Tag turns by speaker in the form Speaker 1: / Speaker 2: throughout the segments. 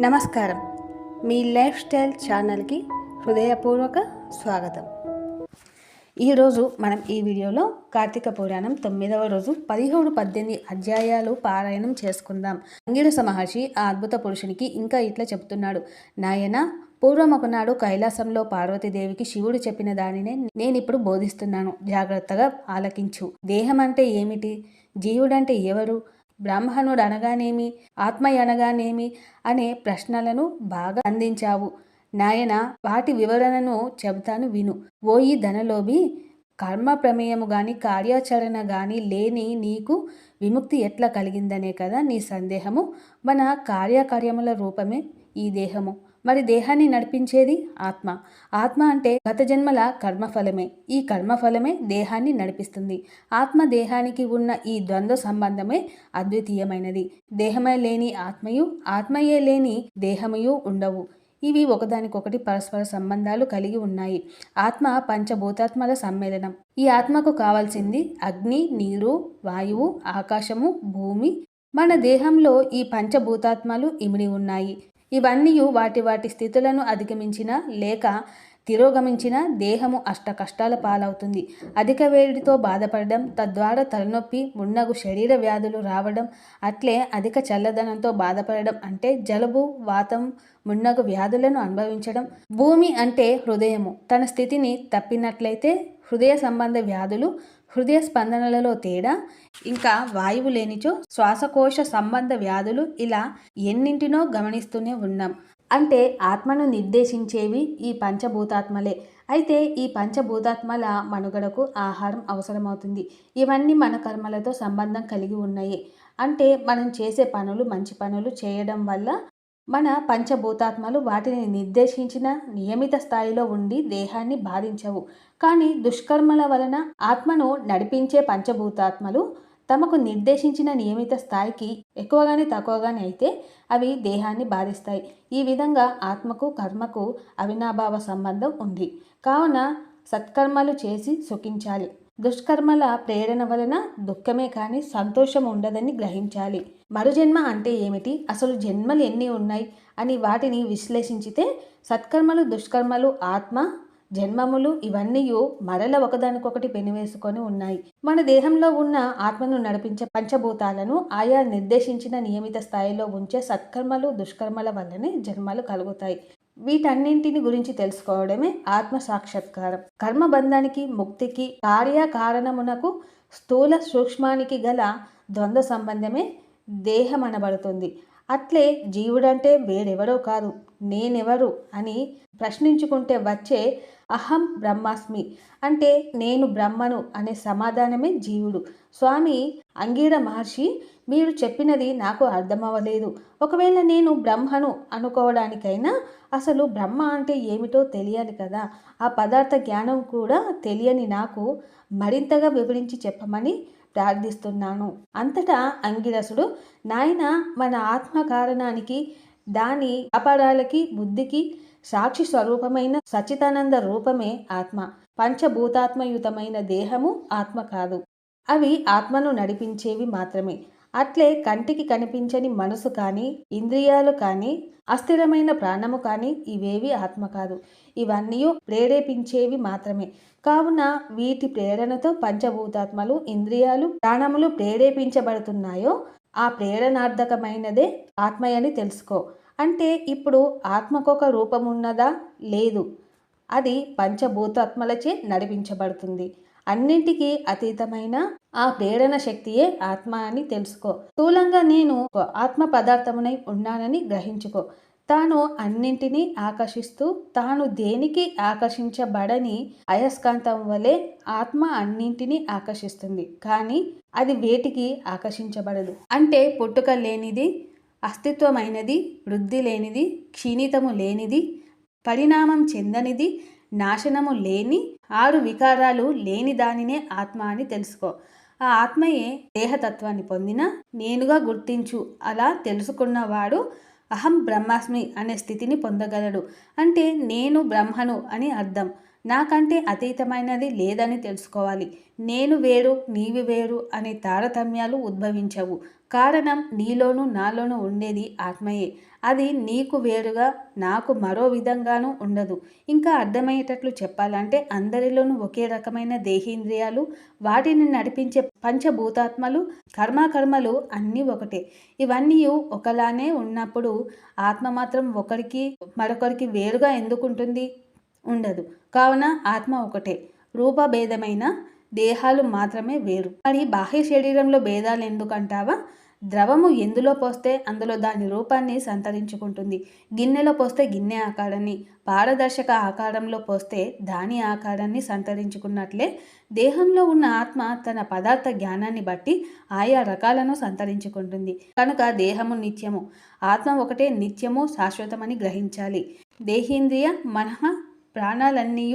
Speaker 1: నమస్కారం. మీ life style ఛానల్కి హృదయపూర్వక స్వాగతం. ఈరోజు మనం ఈ వీడియోలో కార్తీక పురాణం తొమ్మిదవ రోజు పదిహేడు పద్దెనిమిది అధ్యాయాలు పారాయణం చేసుకుందాం. అంగిరస మహర్షి ఆ అద్భుత పురుషునికి ఇంకా ఇట్లా చెప్తున్నాడు. నాయన పూర్వం ఒకనాడు కైలాసంలో పార్వతీదేవికి శివుడు చెప్పిన దానినే నేనిప్పుడు బోధిస్తున్నాను. జాగ్రత్తగా ఆలకించు. దేహం అంటే ఏమిటి? జీవుడంటే ఎవరు? బ్రాహ్మణుడు అనగానేమి ఆత్మ అనగానేమి అనే ప్రశ్నలను బాగా అందించావు. నాయన వాటి వివరణను చెబుతాను విను. ఓయి ధనలోభి కర్మ ప్రమేయము గాని కార్యాచరణ గాని లేని నీకు విముక్తి ఎట్లా కలిగిందనే కదా నీ సందేహము. మన కార్యకార్యముల రూపమే ఈ దేహము. మరి దేహాన్ని నడిపించేది ఆత్మ. ఆత్మ అంటే గత జన్మల కర్మఫలమే. ఈ కర్మఫలమే దేహాన్ని నడిపిస్తుంది. ఆత్మ దేహానికి ఉన్న ఈ ద్వంద్వ సంబంధమే అద్వితీయమైనది. దేహమే లేని ఆత్మయు ఆత్మయే లేని దేహమయు ఉండవు. ఇవి ఒకదానికొకటి పరస్పర సంబంధాలు కలిగి ఉన్నాయి. ఆత్మ పంచభూతాత్మల సమ్మేళనం. ఈ ఆత్మకు కావాల్సింది అగ్ని నీరు వాయువు ఆకాశము భూమి. మన దేహంలో ఈ పంచభూతాత్మలు ఇమిడి ఉన్నాయి. ఇవన్నీ వాటి వాటి స్థితులను అధిగమించిన లేక తిరోగమించిన దేహము అష్ట కష్టాల పాలవుతుంది. అధిక వేడితో బాధపడడం తద్వారా తలనొప్పి మున్నగు శరీర వ్యాధులు రావడం అట్లే అధిక చల్లదనంతో బాధపడడం అంటే జలుబు వాతం మున్నగు వ్యాధులను అనుభవించడం. భూమి అంటే హృదయము. తన స్థితిని తప్పినట్లయితే హృదయ సంబంధ వ్యాధులు హృదయ స్పందనలలో తేడా ఇంకా వాయువు లేనిచో శ్వాసకోశ సంబంధ వ్యాధులు ఇలా ఎన్నింటినో గమనిస్తూనే ఉన్నాం. అంటే ఆత్మను నిర్దేశించేవి ఈ పంచభూతాత్మలే. అయితే ఈ పంచభూతాత్మల మనుగడకు ఆహారం అవసరమవుతుంది. ఇవన్నీ మన కర్మలతో సంబంధం కలిగి ఉన్నాయి. అంటే మనం చేసే పనులు మంచి పనులు చేయడం వల్ల మన పంచభూతాత్మలు వాటిని నిర్దేశించిన నియమిత స్థాయిలో ఉండి దేహాన్ని బాధించవు. కానీ దుష్కర్మల వలన ఆత్మను నడిపించే పంచభూతాత్మలు తమకు నిర్దేశించిన నియమిత స్థాయికి ఎక్కువగానే తక్కువగానే అయితే అవి దేహాన్ని బాధిస్తాయి. ఈ విధంగా ఆత్మకు కర్మకు అవినాభావ సంబంధం ఉంది. కావున సత్కర్మలు చేసి సుఖించాలి. దుష్కర్మల ప్రేరణ వలన దుఃఖమే కానీ సంతోషం ఉండదని గ్రహించాలి. మరుజన్మ అంటే ఏమిటి? అసలు జన్మలు ఎన్ని ఉన్నాయి? అని వాటిని విశ్లేషించితే సత్కర్మలు దుష్కర్మలు ఆత్మ జన్మములు ఇవన్నీ మరల ఒకదానికొకటి పెనివేసుకొని ఉన్నాయి. మన దేహంలో ఉన్న ఆత్మను నడిపించే పంచభూతాలను ఆయా నిర్దేశించిన నియమిత స్థాయిలో ఉంచే సత్కర్మలు దుష్కర్మల వల్లనే జన్మలు కలుగుతాయి. వీటన్నింటిని గురించి తెలుసుకోవడమే ఆత్మ సాక్షాత్కారం. కర్మబంధానికి ముక్తికి కార్యకారణమునకు స్థూల సూక్ష్మానికి గల ద్వంద్వ సంబంధమే దేహం అనబడుతుంది. అట్లే జీవుడంటే వేరెవరో కాదు నేనెవరు అని ప్రశ్నించుకుంటే వచ్చే అహం బ్రహ్మాస్మి అంటే నేను బ్రహ్మను అనే సమాధానమే జీవుడు. స్వామి అంగీర మహర్షి మీరు చెప్పినది నాకు అర్థమవ్వలేదు. ఒకవేళ నేను బ్రహ్మను అనుకోవడానికైనా అసలు బ్రహ్మ అంటే ఏమిటో తెలియాలి కదా. ఆ పదార్థ జ్ఞానం కూడా తెలియని నాకు మరింతగా వివరించి చెప్పమని ప్రార్థిస్తున్నాను. అంతటా అంగిరసుడు నాయన మన ఆత్మ కారణానికి దాని అపరాలకి బుద్ధికి సాక్షి స్వరూపమైన సచితానంద రూపమే ఆత్మ. పంచభూతాత్మయుతమైన దేహము ఆత్మ కాదు. అవి ఆత్మను నడిపించేవి మాత్రమే. అట్లే కంటికి కనిపించని మనసు కానీ ఇంద్రియాలు కానీ అస్థిరమైన ప్రాణము కానీ ఇవేవి ఆత్మ కాదు. ఇవన్నీ ప్రేరేపించేవి మాత్రమే. కావున వీటి ప్రేరణతో పంచభూతాత్మలు ఇంద్రియాలు ప్రాణములు ప్రేరేపించబడుతున్నాయో ఆ ప్రేరణార్థకమైనదే ఆత్మయని తెలుసుకో. అంటే ఇప్పుడు ఆత్మకొక రూపమున్నదా? లేదు. అది పంచభూతాత్మలచే నడిపించబడుతుంది. అన్నింటికీ అతీతమైన ఆ ప్రేరణ శక్తియే ఆత్మ అని తెలుసుకో. స్థూలంగా నేను ఆత్మ పదార్థమునై ఉన్నానని గ్రహించుకో. తాను అన్నింటినీ ఆకర్షిస్తూ తాను దేనికి ఆకర్షించబడని అయస్కాంతం వలె ఆత్మ అన్నింటినీ ఆకర్షిస్తుంది. కానీ అది వేటికి ఆకర్షించబడదు. అంటే పుట్టుక లేనిది అస్తిత్వమైనది వృద్ధి లేనిది క్షీణితము లేనిది పరిణామం చెందనిది నాశనము లేని ఆరు వికారాలు లేని దానినే ఆత్మ అని తెలుసుకో. ఆ ఆత్మయే దేహతత్వాన్ని పొందిన నేనుగా గుర్తించు అలా తెలుసుకున్నవాడు అహం బ్రహ్మాస్మి అనే స్థితిని పొందగలడు. అంటే నేను బ్రహ్మను అని అర్థం. నాకంటే అతీతమైనది లేదని తెలుసుకోవాలి. నేను వేరు నీవి వేరు అనే తారతమ్యాలు ఉద్భవించవు. కారణం నీలోనూ నాలోనూ ఉండేది ఆత్మయే. అది నీకు వేరుగా నాకు మరో విధంగానూ ఉండదు. ఇంకా అర్థమయ్యేటట్లు చెప్పాలంటే అందరిలోనూ ఒకే రకమైన దేహేంద్రియాలు వాటిని నడిపించే పంచభూతాత్మలు కర్మకర్మలు అన్నీ ఒకటే. ఇవన్నీ ఒకలానే ఉన్నప్పుడు ఆత్మ మాత్రం ఒకరికి మరొకరికి వేరుగా ఎందుకుంటుంది? ఉండదు. కావున ఆత్మ ఒకటే. రూపభేదమైన దేహాలు మాత్రమే వేరు. మరి బాహ్య శరీరంలో భేదాలు ఎందుకంటావా? ద్రవము ఎందులో పోస్తే అందులో దాని రూపాన్ని సంతరించుకుంటుంది. గిన్నెలో పోస్తే గిన్నె ఆకారాన్ని పారదర్శక ఆకారంలో పోస్తే దాని ఆకారాన్ని సంతరించుకున్నట్లే దేహంలో ఉన్న ఆత్మ తన పదార్థ జ్ఞానాన్ని బట్టి ఆయా రకాలను సంతరించుకుంటుంది. కనుక దేహము నిత్యము. ఆత్మ ఒకటే నిత్యము శాశ్వతమని గ్రహించాలి. దేహేంద్రియ మనః ప్రాణాలన్నీ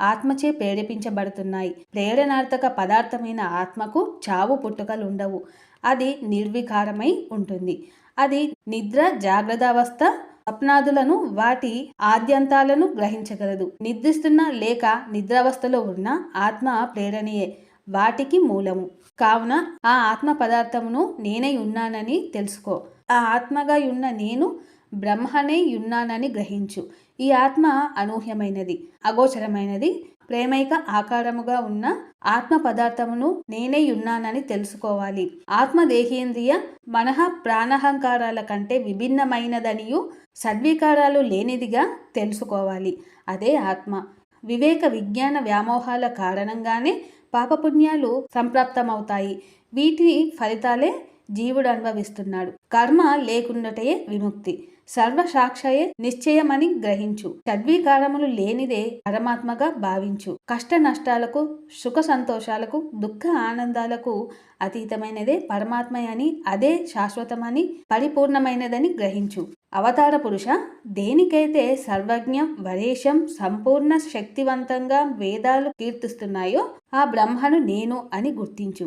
Speaker 1: ఆత్మచే ప్రేరేపించబడుతున్నాయి. ప్రేరణార్థక పదార్థమైన ఆత్మకు చావు పుట్టుకలు ఉండవు అది నిర్వికారమై ఉంటుంది. అది నిద్ర జాగ్రత్తావస్థ స్వప్నాదులను వాటి ఆద్యంతాలను గ్రహించగలదు. నిద్రిస్తున్న లేక నిద్రావస్థలో ఉన్న ఆత్మ ప్రేరణయే వాటికి మూలము. కావున ఆ ఆత్మ పదార్థమును నేనై ఉన్నానని తెలుసుకో. ఆ ఆత్మగా ఉన్న నేను బ్రహ్మనే ఉన్నానని గ్రహించు. ఈ ఆత్మ అనూహ్యమైనది అగోచరమైనది ప్రేమైక ఆకారముగా ఉన్న ఆత్మ పదార్థమును నేనే ఉన్నానని తెలుసుకోవాలి. ఆత్మ దేహేంద్రియ మనః ప్రాణహంకారాల కంటే విభిన్నమైనదనియు సద్వికారాలు లేనిదిగా తెలుసుకోవాలి. అదే ఆత్మ. వివేక విజ్ఞాన వ్యామోహాల కారణంగానే పాపపుణ్యాలు సంప్రాప్తమవుతాయి. వీటి ఫలితాలే జీవుడు అనుభవిస్తున్నాడు. కర్మ లేకుండాటే విముక్తి. సర్వసాక్షయే నిశ్చయమని గ్రహించు. షడ్వీకారములు లేనిదే పరమాత్మగా భావించు. కష్ట నష్టాలకు సుఖ సంతోషాలకు దుఃఖ ఆనందాలకు అతీతమైనదే పరమాత్మ అని అదే శాశ్వతమని పరిపూర్ణమైనదని గ్రహించు. అవతార పురుష దేనికైతే సర్వజ్ఞం వరేషం సంపూర్ణ శక్తివంతంగా వేదాలు కీర్తిస్తున్నాయో ఆ బ్రహ్మను నేను అని గుర్తించు.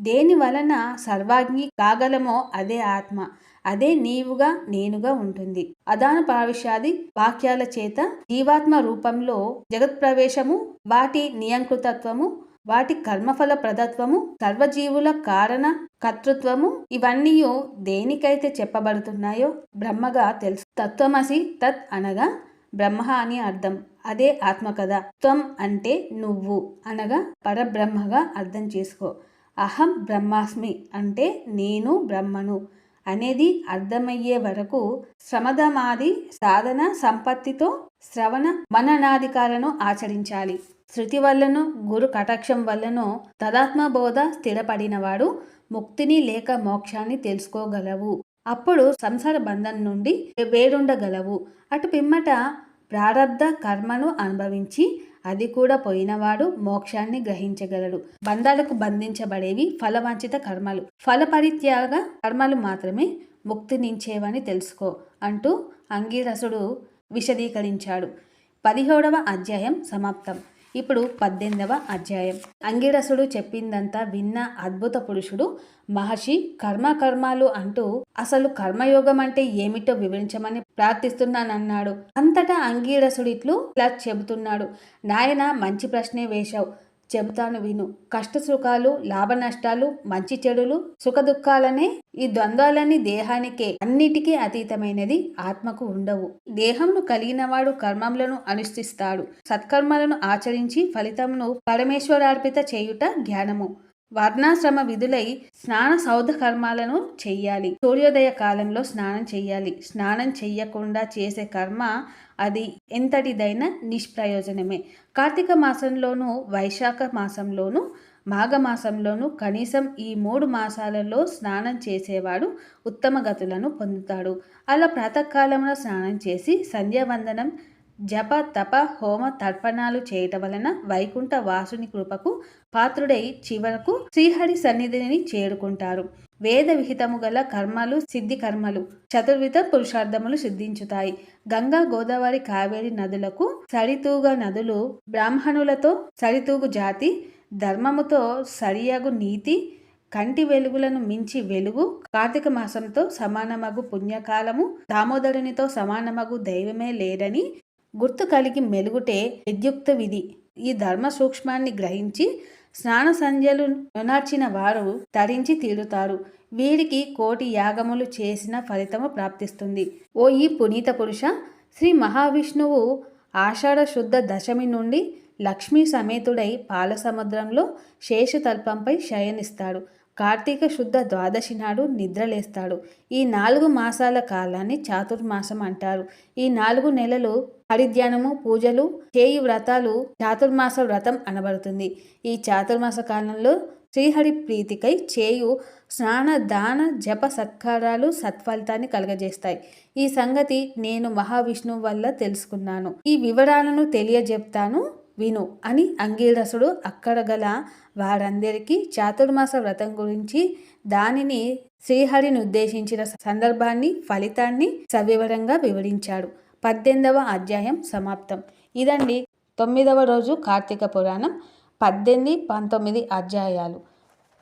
Speaker 1: దేని వలన సర్వాజ్ఞి కాగలమో అదే ఆత్మ. అదే నీవుగా నేనుగా ఉంటుంది. అదాన పావిషాది వాక్యాల చేత జీవాత్మ రూపంలో జగత్ ప్రవేశము వాటి నియంకృతత్వము వాటి కర్మఫల ప్రదత్వము సర్వజీవుల కారణ కర్తృత్వము ఇవన్నీ దేనికైతే చెప్పబడుతున్నాయో బ్రహ్మగా తెలుసు. తత్వమసి తత్ అనగా బ్రహ్మ అని అర్థం. అదే ఆత్మ కదా త్వం అంటే నువ్వు అనగా పరబ్రహ్మగా అర్థం చేసుకో. అహం బ్రహ్మాస్మి అంటే నేను బ్రహ్మను. అనేది అర్థమయ్యే వరకు శ్రమదమాది సాధన సంపత్తితో శ్రవణ మననాధికాలను ఆచరించాలి. శృతి వల్లను గురు కటాక్షం వల్లను తదాత్మబోధ స్థిరపడినవాడు ముక్తిని లేక మోక్షాన్ని తెలుసుకోగలవు. అప్పుడు సంసార బంధం నుండి వేరుండగలవు. అటు పిమ్మట ప్రారబ్ధ కర్మను అనుభవించి అది కూడా పోయినవాడు మోక్షాన్ని గ్రహించగలడు. బంధాలకు బంధించబడేవి ఫలవంచిత కర్మలు. ఫలపరిత్యాగ కర్మలు మాత్రమే ముక్తినించేవని తెలుసుకో అంటూ అంగీరసుడు విశదీకరించాడు. పదిహేడవ అధ్యాయం సమాప్తం. ఇప్పుడు పద్దెనిమిదవ అధ్యాయం. అంగిరసుడు చెప్పిందంతా విన్న అద్భుత పురుషుడు మహర్షి కర్మకర్మాలు అంటూ అసలు కర్మయోగం అంటే ఏమిటో వివరించమని ప్రార్థిస్తున్నానన్నాడు. అంతటా అంగీరసుడిట్లు ఇలా చెబుతున్నాడు. నాయన మంచి ప్రశ్నే వేశావు. చెబుతాను విను. కష్ట సుఖాలు లాభ నష్టాలు మంచి చెడులు సుఖదుఖాలనే ఈ ద్వంద్వాలన్నీ దేహానికే అన్నిటికీ అతీతమైనది ఆత్మకు ఉండవు. దేహంను కలిగినవాడు కర్మములను అనుష్ఠిస్తాడు. సత్కర్మలను ఆచరించి ఫలితమును పరమేశ్వరార్పిత చేయుట జ్ఞానము. వర్ణాశ్రమ విధులై స్నాన సౌధ కర్మాలను చెయ్యాలి. సూర్యోదయ కాలంలో స్నానం చెయ్యాలి. స్నానం చెయ్యకుండా చేసే కర్మ అది ఎంతటిదైనా నిష్ప్రయోజనమే. కార్తీక మాసంలోనూ వైశాఖ మాసంలోనూ మాఘమాసంలోనూ కనీసం ఈ మూడు మాసాలలో స్నానం చేసేవాడు ఉత్తమ గతులను పొందుతాడు. అలా ప్రాతకాలంలో స్నానం చేసి సంధ్యావందనం జప తప హోమ తర్పణాలు చేయటం వలన వైకుంఠ వాసుని కృపకు పాత్రుడై చివరకు శ్రీహరి సన్నిధిని చేరుకుంటారు. వేద విహితము గల కర్మలు సిద్ధి కర్మలు చతుర్విధ పురుషార్థములు సిద్ధించుతాయి. గంగా గోదావరి కావేరి నదులకు సరితూగ నదులు బ్రాహ్మణులతో సరితూగు జాతి ధర్మముతో సరియగు నీతి కంటి వెలుగులను మించి వెలుగు కార్తీక మాసంతో సమానమగు పుణ్యకాలము దామోదరునితో సమానమగు దైవమే లేడని గుర్తు కలిగి మెలుగుటే విద్యుక్త విధి. ఈ ధర్మ సూక్ష్మాన్ని గ్రహించి స్నాన సంధ్యలు నునార్చిన వారు తరించి తీరుతారు. వీరికి కోటి యాగములు చేసిన ఫలితము ప్రాప్తిస్తుంది. ఓ ఈ పునీత పురుష శ్రీ మహావిష్ణువు ఆషాఢ శుద్ధ దశమి నుండి లక్ష్మీ సమేతుడై పాలసముద్రంలో శేషతల్పంపై శయనిస్తాడు. కార్తీక శుద్ధ ద్వాదశి నాడు నిద్రలేస్తాడు. ఈ నాలుగు మాసాల కాలాన్ని చాతుర్మాసం అంటారు. ఈ నాలుగు నెలలు హరిధ్యానము పూజలు చేయి వ్రతాలు చాతుర్మాస వ్రతం అనబడుతుంది. ఈ చాతుర్మాస కాలంలో శ్రీహరి ప్రీతికై చేయు స్నాన దాన జప సత్కారాలు సత్ఫలితాన్ని కలగజేస్తాయి. ఈ సంగతి నేను మహావిష్ణువు వల్ల తెలుసుకున్నాను. ఈ వివరాలను తెలియజెప్తాను. విను అని అంగీరసుడు అక్కడ గల వారందరికీ చాతుర్మాస వ్రతం గురించి దానిని శ్రీహరిని ఉద్దేశించిన సందర్భాన్ని ఫలితాన్ని సవివరంగా వివరించాడు. పద్దెనిమిదవ అధ్యాయం సమాప్తం. ఇదండి తొమ్మిదవ రోజు కార్తీక పురాణం పద్దెనిమిది పంతొమ్మిది అధ్యాయాలు.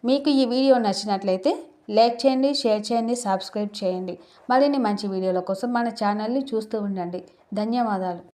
Speaker 1: మీకు ఈ వీడియో నచ్చినట్లయితే లైక్ చేయండి షేర్ చేయండి సబ్స్క్రైబ్ చేయండి. మరిన్ని మంచి వీడియోల కోసం మన ఛానల్ని చూస్తూ ఉండండి. ధన్యవాదాలు.